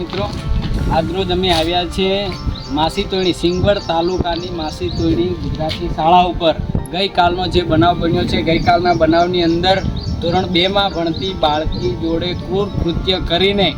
મિત્રો. આજરોજ અમે આવ્યા છીએ માસી તોયણી સિંગવડ તાલુકાની માસી તોયણી ગુજરાતી શાળા ઉપર. ગઈકાલનો જે બનાવ બન્યો છે, ગઈકાલના બનાવની અંદર ધોરણ બેમાં ભણતી બાળકી જોડે ક્રૂર કૃત્ય કરીને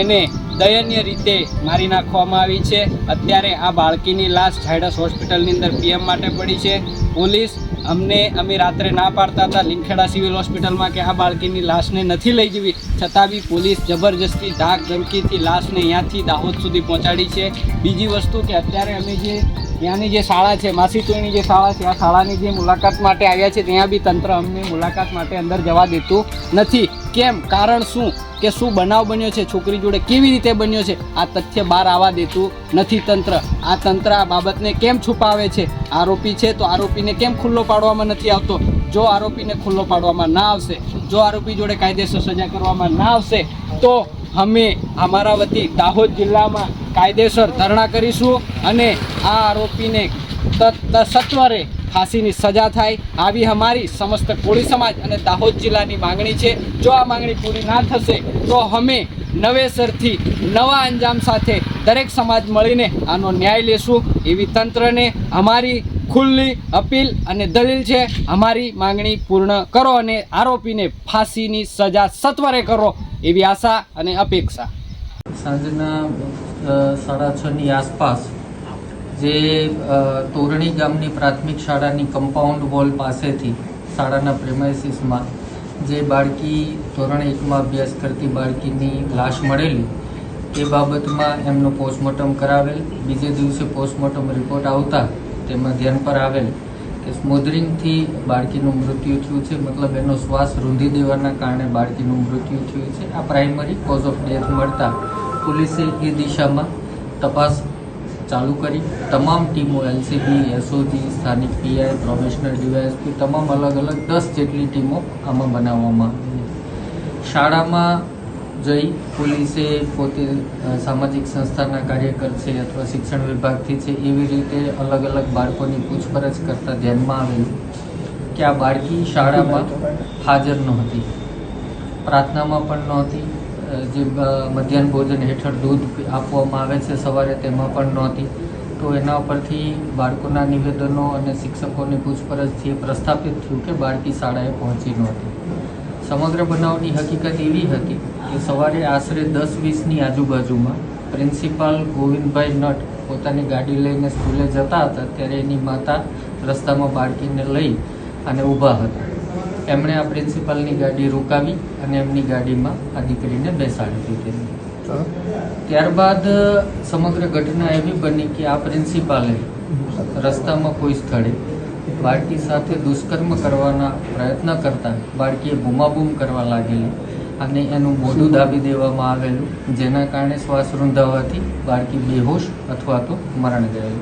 એને દયનીય રીતે મારી નાખવામાં આવી છે. અત્યારે આ બાળકીની લાશ ઝાયડસ હોસ્પિટલની અંદર પીએમ માટે પડી છે. પોલીસ અમને અમે રાત્રે ના પાડતા હતા. લીમખેડા સિવિલ હોસ્પિટલમાં કે આ બાળકીની લાશને નથી લઈ જવી. છતાં બી પોલીસ જબરજસ્તી ધાક ધમકીથી લાશને અહીંયાથી દાહોદ સુધી પહોંચાડી છે. બીજી વસ્તુ કે અત્યારે અમે જે ત્યાંની જે શાળા છે, માસી જે શાળા છે, આ શાળાની જે મુલાકાત માટે આવ્યા છે, ત્યાં બી તંત્ર અમને મુલાકાત માટે અંદર જવા દેતું નથી. કેમ? કારણ શું? કે શું બનાવ બન્યો છે? છોકરી જોડે કેવી રીતે બન્યો છે? આ તથ્ય બહાર આવવા દેતું નથી તંત્ર. આ તંત્ર આ બાબતને કેમ છુપાવે છે? આરોપી છે તો આરોપીને કેમ ખુલ્લો પાડવામાં નથી આવતો? જો આરોપીને ખુલ્લો પાડવામાં ના આવશે, જો આરોપી જોડે કાયદેસર સજા કરવામાં ના આવશે, તો અમે અમારા વતી દાહોદ જિલ્લામાં કાયદેસર ધરણા કરીશું અને આ આરોપીને સત્વરે ફાંસીની સજા થાય આવી અમારી સમસ્ત કોળી સમાજ અને દાહોદ જિલ્લાની માંગણી છે. જો આ માંગણી પૂરી ના થશે, તો અમે નવેસરથી નવા અંજામ સાથે દરેક સમાજ મળીને આનો ન્યાય લેશું. એવી તંત્રને અમારી ખુલ્લી અપીલ અને દલીલ છે, અમારી માંગણી પૂર્ણ કરો અને આરોપીને ફાંસીની સજા સત્વરે કરો. એવી આશા અને અપેક્ષા. સાંજના સાડા છની આસપાસ જે તોરણી ગામની પ્રાથમિક શાળાની કમ્પાઉન્ડ વોલ પાસેથી શાળાના પ્રેમાઇસીસમાં જે બાળકી ધોરણ એકમાં અભ્યાસ કરતી બાળકીની લાશ મળેલી, એ બાબતમાં એમનું પોસ્ટમોર્ટમ કરાવેલ. બીજે દિવસે પોસ્ટમોર્ટમ રિપોર્ટ આવતા તેમાં ધ્યાન પર આવેલ. કે બાળકીનું મૃત્યુ થયું છે. મતલબ એનો શ્વાસ રૂંધી દેવાના કારણે બાળકીનું મૃત્યુ થયું છે. આ પ્રાઇમરી કોઝ ઓફ ડેથ મળતા પોલીસે એ દિશામાં તપાસ ચાલુ કરી. તમામ ટીમો, એલસીબી, એસઓજી, સ્થાનિક પીઆઈ પ્રોફેશનલ ડીવાયએસપી તમામ અલગ અલગ દસ જેટલી ટીમો આમાં બનાવવામાં આવી. શાળામાં જઈ પોલીસે પોતે સામાજિક સંસ્થાના કાર્યકર છે અથવા શિક્ષણ વિભાગથી છે એવી રીતે અલગ અલગ બાળકોની પૂછપરછ કરતા ધ્યાનમાં આવેલું કે આ બાળકી શાળામાં હાજર નહોતી. પ્રાર્થનામાં પણ નહોતી. જે મધ્યાહન ભોજન હેઠળ દૂધ આપવામાં આવે છે સવારે તેમાં પણ નહોતી. તો એના પરથી બાળકોના નિવેદનો અને શિક્ષકોની પૂછપરછથી પ્રસ્થાપિત થયું કે બાળકી શાળાએ પહોંચી નહોતી. સમગ્ર બનાવની હકીકત એવી હતી કે સવારે આશરે દસ વીસની આજુબાજુમાં પ્રિન્સિપાલ ગોવિંદભાઈ નટ પોતાની ગાડી લઈને સ્કૂલે જતા હતા, ત્યારે એની માતા રસ્તામાં બાળકીને લઈ અને ઊભા હતા. એમણે આ પ્રિન્સિપાલની ગાડી રોકાવી અને એમની ગાડીમાં આ દીકરીને બેસાડી દીધી. ત્યારબાદ સમગ્ર ઘટના એવી બની કે આ પ્રિન્સિપાલે રસ્તામાં કોઈ સ્થળે બાળકી સાથે દુષ્કર્મ કરવાના પ્રયત્ન કરતા બાળકીએ બૂમાબૂમ કરવા લાગેલી અને એનું મોઢું દાબી દેવામાં આવેલું, જેના કારણે શ્વાસ રૂંધાવાથી બાળકી બેહોશ અથવા તો મરણ ગયેલું.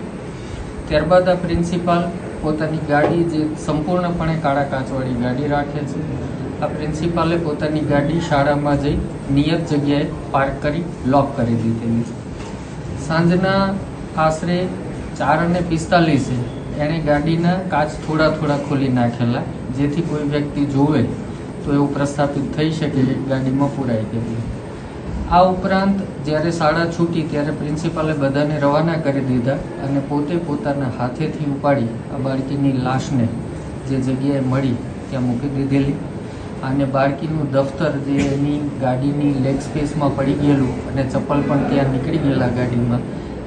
ત્યારબાદ આ પ્રિન્સિપાલ પોતાની ગાડી જે સંપૂર્ણપણે કાળા કાચવાળી ગાડી રાખે છે, આ પ્રિન્સિપાલે પોતાની ગાડી શાળામાં જઈ નિયત જગ્યાએ પાર્ક કરી, લોક કરી દીધેલી છે. સાંજના આશરે ચાર અને પિસ્તાલીસે એણે ગાડીના કાચ થોડા થોડા ખોલી નાખેલા, જેથી કોઈ વ્યક્તિ જોવે તો એવું પ્રસ્થાપિત થઈ શકે ગાડીમાં પુરાઈ ગયેલી આ ઉપરાંત જ્યારે શાળા છૂટી ત્યારે પ્રિન્સિપાલે બધાને રવાના કરી દીધા અને પોતે પોતાના હાથેથી ઉપાડી આ બાળકીની લાશને જે જગ્યાએ મળી ત્યાં મૂકી દીધેલી. અને બાળકીનું દફતર જે એની ગાડીની લેગ સ્પેસમાં પડી ગયેલું અને ચપ્પલ પણ ત્યાં નીકળી ગયેલા ગાડીમાં,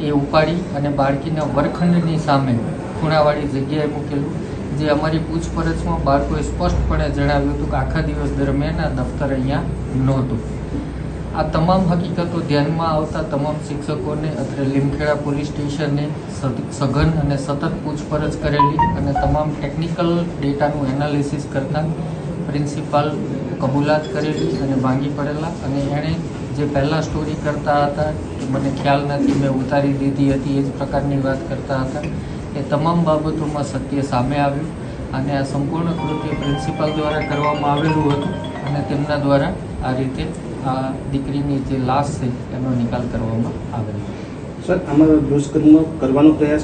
એ ઉપાડી અને બાળકીના વરખંડની સામે ખૂણાવાળી જગ્યાએ મૂકેલું, જે અમારી પૂછપરછમાં બાળકોએ સ્પષ્ટપણે જણાવ્યું હતું કે આખા દિવસ દરમિયાન આ દફતર અહીંયા નહોતું. આ તમામ હકીકતો ધ્યાનમાં આવતા તમામ શિક્ષકોને, અત્રે લીમખેડા પોલીસ સ્ટેશને સઘન અને સતત પૂછપરછ કરેલી અને તમામ ટેકનિકલ ડેટાનું એનાલિસિસ કરતા પ્રિન્સિપાલ કબૂલાત કરેલી અને ભાંગી પડેલા અને એણે જે પહેલાં સ્ટોરી કરતા હતા મને ખ્યાલ નથી, મેં ઉતારી દીધી હતી, એ જ પ્રકારની વાત કરતા હતા. એ તમામ બાબતોમાં સત્ય સામે આવ્યું અને આ સંપૂર્ણ કૃત્ય પ્રિન્સિપાલ દ્વારા કરવામાં આવેલું હતું અને તેમના દ્વારા આ રીતે આ દીકરીની જે લાશ છે એનો નિકાલ કરવામાં આવેલો. સર, આમાં દુષ્કર્મ કરવાનો પ્રયાસ